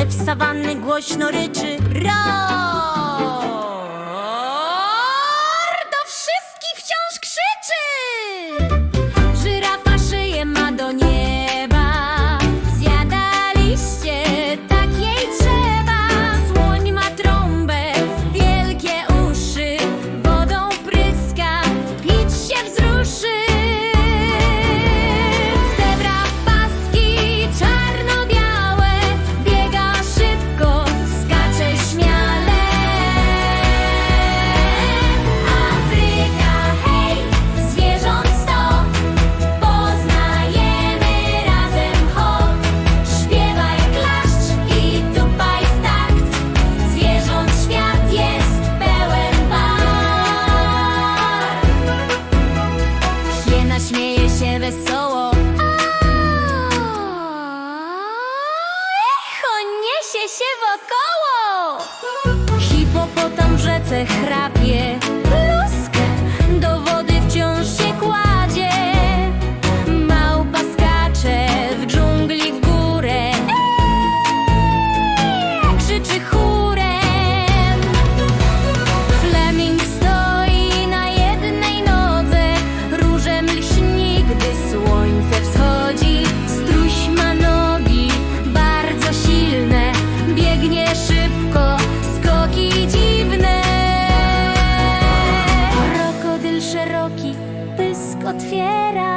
Lew sawanny głośno ryczy Roar! Do wszystkich wciąż krzyczy szybko, skoki dziwne. Krokodyl szeroki, pysk otwiera.